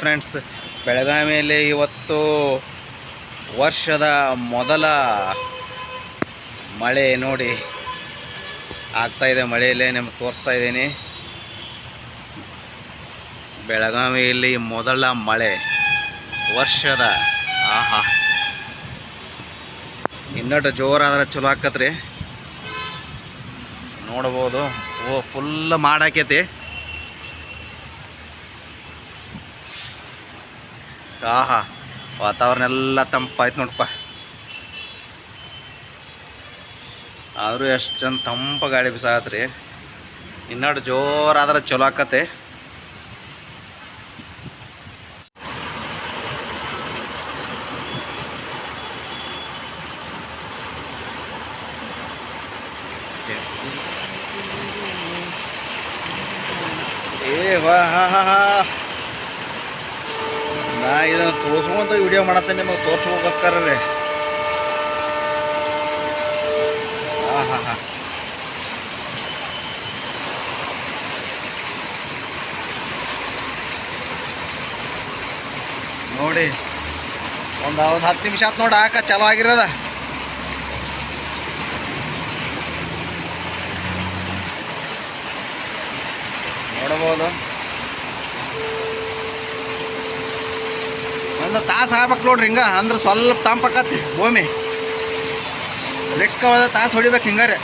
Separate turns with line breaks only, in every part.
Friends ಬೆಳಗಾವಿಯಲ್ಲಿ ಇವತ್ತು ವರ್ಷದ ಮೊದಲ ಮಳೆ ನೋಡಿ ಆಗ್ತಾ ಇದೆ, ಮಳೆಯಲ್ಲೇ ನಿಮ್ಗೆ ತೋರಿಸ್ತಾ ಇದ್ದೀನಿ. ಬೆಳಗಾವಿಯಲ್ಲಿ ಮೊದಲ ಮಳೆ ವರ್ಷದ, ಆಹಾ. ಇನ್ನೊಟ್ಟು ಜೋರಾದ್ರೆ ಚಲೋ ಆಕತ್ರಿ. ನೋಡ್ಬೋದು, ಓ ಫುಲ್ ಮಾಡಾಕೈತಿ. ಆಹಾ ವಾತಾವರಣ ಎಲ್ಲ ತಂಪಾಯ್ತು ನೋಡಪ್ಪ. ಆದರೂ ಎಷ್ಟು ಚಂದ ತಂಪ ಗಾಳಿ ಬಿಸಾಕತ್ರಿ ಇನ್ನೊಟ್ಟು ಜೋರಾದ್ರೆ ಚಲೋ ಆಕತೆ ಏ ವಾ, ಹಾ ಹಾ ಹಾ. ನಾ ಇದನ್ನು ತೋರಿಸ್ಕೊಂತ ವಿಡಿಯೋ ಮಾಡತ್ತೆ ನಿಮಗೆ ತೋರಿಸ್ಕೋಸ್ಕರ ರೀ. ಹಾಂ ನೋಡಿ, ಒಂದು ಒಂದು ಹತ್ತು ನಿಮಿಷ ಆಯ್ತು ನೋಡಿ ಹಾಕ ಚಲೋ ಆಗಿರೋದ. ನೋಡಬಹುದು ಒಂದು ತಾಸು ಆಗ್ಬೇಕು ನೋಡ್ರಿ ಹಿಂಗೆ. ಅಂದ್ರೆ ಸ್ವಲ್ಪ ತಂಪಕತ್ತಿ ಭೂಮಿ. ಲೆಕ್ಕವಾದ ತಾಸು ಹೊಡಿಬೇಕು ಹಿಂಗಾರೆ.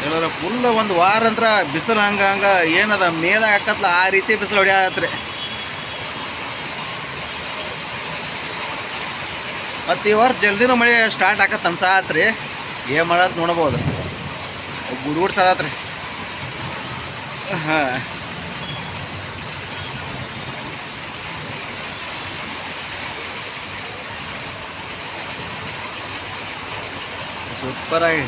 ಹೇಳಿದ್ರೆ ಫುಲ್ ಒಂದು ವಾರ ಅಂತ್ರ ಬಿಸಿಲು ಹಂಗ ಹಂಗ ಏನದ ಮೇದಾಗ ಹಾಕತ್ಲ ಆ ರೀತಿ ಬಿಸಿಲು ಹೊಡಿಯತ್ರಿ. ಮತ್ತು ಈ ವರ್ಷ ಜಲ್ದಿನೂ ಮಳೆ ಸ್ಟಾರ್ಟ್ ಆಕತ್ ಅನ್ಸಾತ್ರಿ. ಏನು ಮಾಡತ್ ನೋಡ್ಬೋದು. ನೋಡಬಹುದು ಗುಡ್ ಸದಾತ್ರಿ ಹಾಂ. ಸೂಪರ್ ಆಗಿ.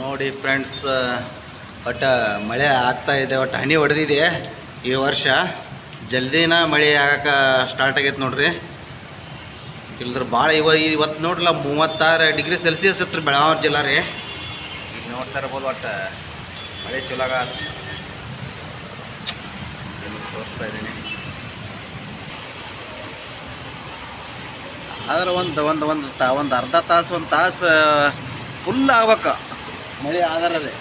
ನೋಡಿ ಫ್ರೆಂಡ್ಸ್ ಒಟ್ಟು ಮಳೆ ಆಗ್ತಾ ಇದೆ, ಒಟ್ಟು ಹನಿ ಹೊಡೆದಿದೆ ಈ ವರ್ಷ. ಜಲ್ದಿನ ಮಳೆ ಆಗಕ್ಕೆ ಸ್ಟಾರ್ಟ್ ಆಗೈತೆ ನೋಡ್ರಿ. ಇಲ್ದ್ರ ಭಾಳ ಇವ ಇವತ್ತು ನೋಡಿಲ್ಲ ಮೂವತ್ತಾರು ಡಿಗ್ರಿ ಸೆಲ್ಸಿಯಸ್ ಇತ್ತು ಬೆಳಗಾವಿ ಜಿಲ್ಲಾ ರೀ. ಈಗ ನೋಡ್ತಾ ಇರ್ಬೋದು ಒಟ್ಟು ಮಳೆ ಚಲೋ ಆಗ ತೋರಿಸ್ತಾ ಇದ್ದೀನಿ. ಆದ್ರೆ ಒಂದು ಒಂದು ಒಂದು ತಾ ಒಂದು ಅರ್ಧ ತಾಸು ಒಂದು ತಾಸು ಫುಲ್ ಆಗ್ಬೇಕು. ಮಳೆ ಆಧಾರದೇ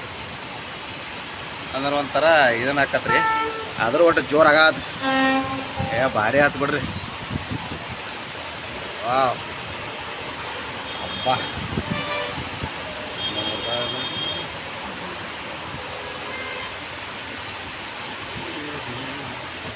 ಅಂದ್ರೆ ಒಂಥರ ಇದನ್ನ ಹಾಕತ್ರಿ ಆದ್ರೂ ಒಟ್ಟು ಜೋರಾಗ ಏ, ಭಾರಿ ಆತು ಬಿಡ್ರಿ. 哇，好吧。